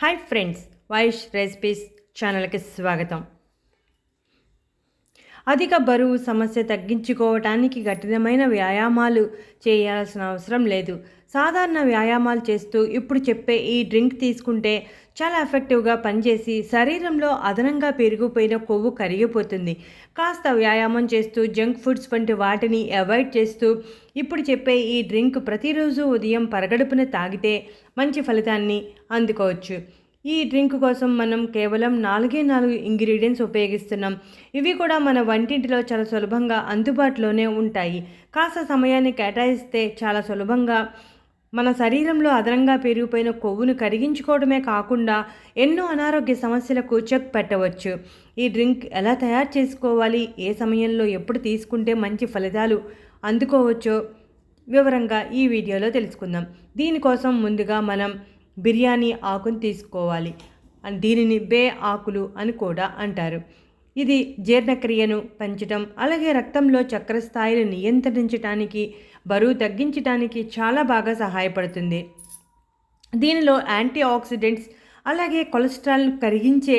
Hi friends Vaish recipes ఛానల్కి స్వాగతం. అధిక బరువు సమస్య తగ్గించుకోవటానికి కఠినమైన వ్యాయామాలు చేయాల్సిన అవసరం లేదు. సాధారణ వ్యాయామాలు చేస్తూ ఇప్పుడు చెప్పే ఈ డ్రింక్ తీసుకుంటే చాలా ఎఫెక్టివ్గా పనిచేసి శరీరంలో అదనంగా పెరిగిపోయిన కొవ్వు కరిగిపోతుంది. కాస్త వ్యాయామం చేస్తూ జంక్ ఫుడ్స్ వంటి వాటిని అవాయిడ్ చేస్తూ ఇప్పుడు చెప్పే ఈ డ్రింక్ ప్రతిరోజు ఉదయం పరగడుపున తాగితే మంచి ఫలితాన్ని అందుకోవచ్చు. ఈ డ్రింక్ కోసం మనం కేవలం నాలుగే నాలుగు ఇంగ్రీడియంట్స్ ఉపయోగిస్తున్నాం. ఇవి కూడా మన వంటింటిలో చాలా సులభంగా అందుబాటులోనే ఉంటాయి. కాస్త సమయాన్ని కేటాయిస్తే చాలా సులభంగా మన శరీరంలో అదనంగా పెరిగిపోయిన కొవ్వును కరిగించుకోవడమే కాకుండా ఎన్నో అనారోగ్య సమస్యలకు చెక్ పెట్టవచ్చు ఈ డ్రింక్ ఎలా తయారు చేసుకోవాలి? ఏ సమయంలో ఎప్పుడు తీసుకుంటే మంచి ఫలితాలు అందుకోవచ్చో వివరంగా ఈ వీడియోలో తెలుసుకుందాం. దీనికోసం ముందుగా మనం బిర్యానీ ఆకును తీసుకోవాలి. దీనిని బే ఆకులు అని కూడా అంటారు. ఇది జీర్ణక్రియను పెంచడం అలాగే రక్తంలో చక్కెర స్థాయిలు నియంత్రించడానికి బరువు తగ్గించడానికి చాలా బాగా సహాయపడుతుంది. దీనిలో యాంటీ ఆక్సిడెంట్స్ అలాగే కొలెస్ట్రాల్ను కరిగించే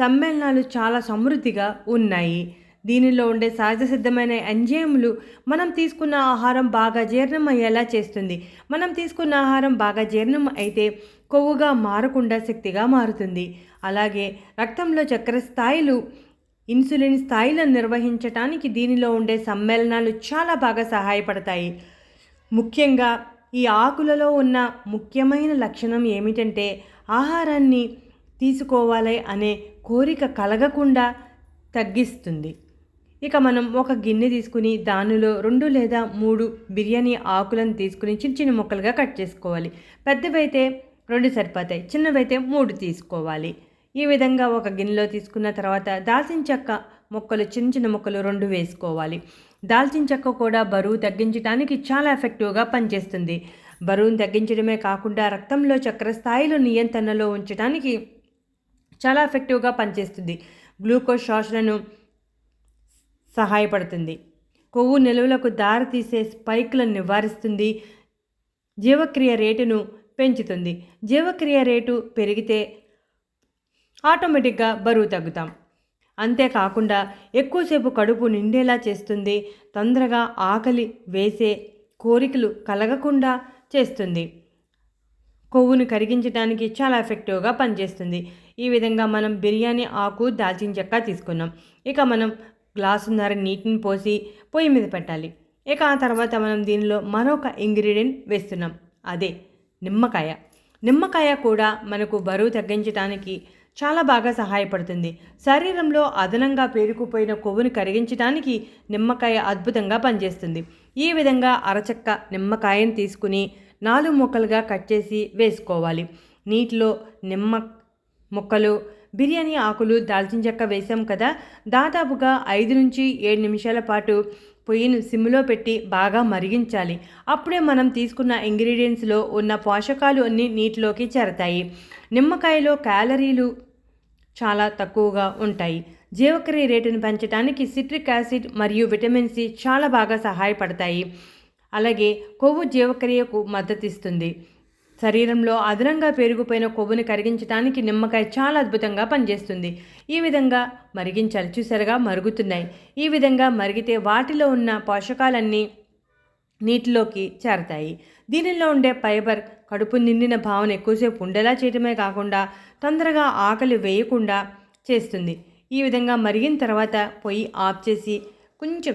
సమ్మేళనాలు చాలా సమృద్ధిగా ఉన్నాయి. దీనిలో ఉండే సహజ సిద్ధమైన ఎంజైములు మనం తీసుకున్న ఆహారం బాగా జీర్ణం అయ్యేలా చేస్తుంది. మనం తీసుకున్న ఆహారం బాగా జీర్ణం అయితే కొవ్వుగా మారకుండా శక్తిగా మారుతుంది. అలాగే రక్తంలో చక్కెర స్థాయిలు ఇన్సులిన్ స్థాయిలను నిర్వహించటానికి దీనిలో ఉండే సమ్మేళనాలు చాలా బాగా సహాయపడతాయి. ముఖ్యంగా ఈ ఆకులలో ఉన్న ముఖ్యమైన లక్షణం ఏమిటంటే ఆహారాన్ని తీసుకోవాలి అనే కోరిక కలగకుండా తగ్గిస్తుంది. ఇక మనం ఒక గిన్నె తీసుకుని దానిలో రెండు లేదా మూడు బిర్యానీ ఆకులను తీసుకుని చిన్న చిన్న ముక్కలుగా కట్ చేసుకోవాలి. పెద్దవైతే రెండు సరిపోతాయి చిన్నవైతే మూడు తీసుకోవాలి. ఈ విధంగా ఒక గిన్నెలో తీసుకున్న తర్వాత దాల్చిన చెక్క ముక్కలు చిన్న చిన్న ముక్కలు రెండు వేసుకోవాలి. దాల్చిన చెక్క కూడా బరువు తగ్గించడానికి చాలా ఎఫెక్టివ్గా పనిచేస్తుంది. బరువును తగ్గించడమే కాకుండా రక్తంలో చక్కెర స్థాయిలు నియంత్రణలో ఉంచడానికి చాలా ఎఫెక్టివ్గా పనిచేస్తుంది. గ్లూకోజ్ శోషణను సహాయపడుతుంది. కొవ్వు నిల్వలకు దారితీసే స్పైక్లను నివారిస్తుంది. జీవక్రియ రేటును పెంచుతుంది. జీవక్రియ రేటు పెరిగితే ఆటోమేటిక్గా బరువు తగ్గుతాం. అంతేకాకుండా ఎక్కువసేపు కడుపు నిండేలా చేస్తుంది. తొందరగా ఆకలి వేసే కోరికలు కలగకుండా చేస్తుంది. కొవ్వును కరిగించడానికి చాలా ఎఫెక్టివ్గా పనిచేస్తుంది. ఈ విధంగా మనం బిర్యానీ ఆకు దాల్చిన చెక్క తీసుకున్నాం. ఇక మనం గ్లాసున్నర నీటిని పోసి పొయ్యి మీద పెట్టాలి. ఇక ఆ తర్వాత మనం దీనిలో మరొక ఇంగ్రీడియంట్ వేస్తున్నాం. అదే నిమ్మకాయ. నిమ్మకాయ కూడా మనకు బరువు తగ్గించడానికి చాలా బాగా సహాయపడుతుంది. శరీరంలో అదనంగా పేరుకుపోయిన కొవ్వును కరిగించడానికి నిమ్మకాయ అద్భుతంగా పనిచేస్తుంది. ఈ విధంగా అరచక్క నిమ్మకాయను తీసుకుని నాలుగు ముక్కలుగా కట్ చేసి వేసుకోవాలి. నీటిలో నిమ్మ ముక్కలు బిర్యానీ ఆకులు దాల్చిన చెక్క వేసాం కదా. దాదాపుగా ఐదు నుంచి ఏడు నిమిషాల పాటు పొయ్యిను సిమ్లో పెట్టి బాగా మరిగించాలి. అప్పుడే మనం తీసుకున్న ఇంగ్రీడియంట్స్లో ఉన్న పోషకాలు అన్నీ నీటిలోకి చేరతాయి. నిమ్మకాయలో క్యాలరీలు చాలా తక్కువగా ఉంటాయి. జీవక్రియ రేటును పెంచడానికి సిట్రిక్ యాసిడ్ మరియు విటమిన్ సి చాలా బాగా సహాయపడతాయి. అలాగే కొవ్వు జీవక్రియకు మద్దతిస్తుంది. శరీరంలో అదనంగా పెరిగిపోయిన కొవ్వుని కరిగించడానికి నిమ్మకాయ చాలా అద్భుతంగా పనిచేస్తుంది. ఈ విధంగా మరిగించాలి. చూసారుగా మరుగుతున్నాయి. ఈ విధంగా మరిగితే వాటిలో ఉన్న పోషకాలన్నీ నీటిలోకి చేరతాయి. దీనిలో ఉండే ఫైబర్ కడుపు నిండిన భావన ఎక్కువసేపు ఉండేలా చేయటమే కాకుండా తొందరగా ఆకలి వేయకుండా చేస్తుంది. ఈ విధంగా మరిగిన తర్వాత పొయ్యి ఆఫ్ చేసి కొంచెం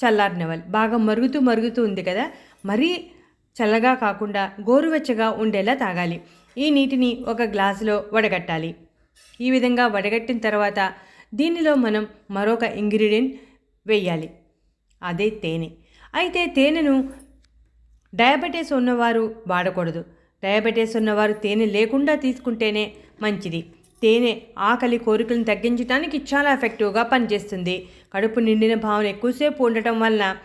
చల్లారనివ్వాలి. బాగా మరుగుతూ మరుగుతూ ఉంది కదా మరీ చల్లగా కాకుండా గోరువెచ్చగా ఉండేలా తాగాలి. ఈ నీటిని ఒక గ్లాసులో వడగట్టాలి. ఈ విధంగా వడగట్టిన తర్వాత దీనిలో మనం మరొక ఇంగ్రీడియంట్ వేయాలి. అదే తేనె. అయితే తేనెను డయాబెటీస్ ఉన్నవారు వాడకూడదు. డయాబెటీస్ ఉన్నవారు తేనె లేకుండా తీసుకుంటేనే మంచిది. తేనె ఆకలి కోరికలను తగ్గించడానికి చాలా ఎఫెక్టివ్గా పనిచేస్తుంది. కడుపు నిండిన భావన ఎక్కువసేపు ఉండటం వలన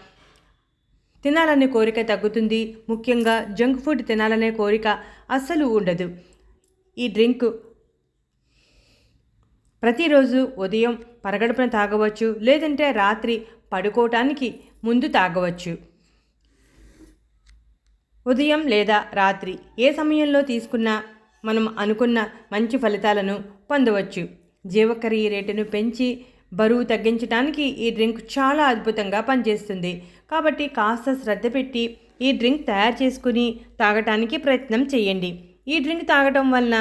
తినాలనే కోరిక తగ్గుతుంది. ముఖ్యంగా జంక్ ఫుడ్ తినాలనే కోరిక అస్సలు ఉండదు. ఈ డ్రింక్ ప్రతిరోజు ఉదయం పరగడుపున తాగవచ్చు లేదంటే రాత్రి పడుకోవటానికి ముందు తాగవచ్చు. ఉదయం లేదా రాత్రి ఏ సమయంలో తీసుకున్నా మనం అనుకున్న మంచి ఫలితాలను పొందవచ్చు. జీవకర్రీ రేటును పెంచి బరువు తగ్గించడానికి ఈ డ్రింక్ చాలా అద్భుతంగా పనిచేస్తుంది. కాబట్టి కాస్త శ్రద్ధ పెట్టి ఈ డ్రింక్ తయారు చేసుకుని తాగటానికి ప్రయత్నం చేయండి. ఈ డ్రింక్ తాగటం వలన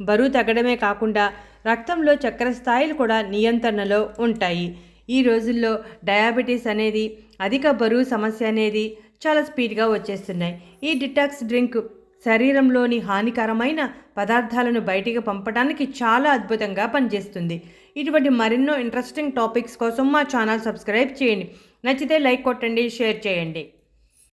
బరువు తగ్గడమే కాకుండా రక్తంలో చక్కెర స్థాయిలు కూడా నియంత్రణలో ఉంటాయి. ఈ రోజుల్లో డయాబెటీస్ అనేది అధిక బరువు సమస్య అనేది చాలా స్పీడ్గా వచ్చేస్తున్నాయి. ఈ డిటాక్స్ డ్రింక్ శరీరంలోని హానికరమైన పదార్థాలను బయటికి పంపడానికి చాలా అద్భుతంగా పనిచేస్తుంది. ఇటువంటి మరెన్నో ఇంట్రెస్టింగ్ టాపిక్స్ కోసం మా ఛానల్ సబ్స్క్రైబ్ చేయండి. నచ్చితే లైక్ కొట్టండి షేర్ చేయండి.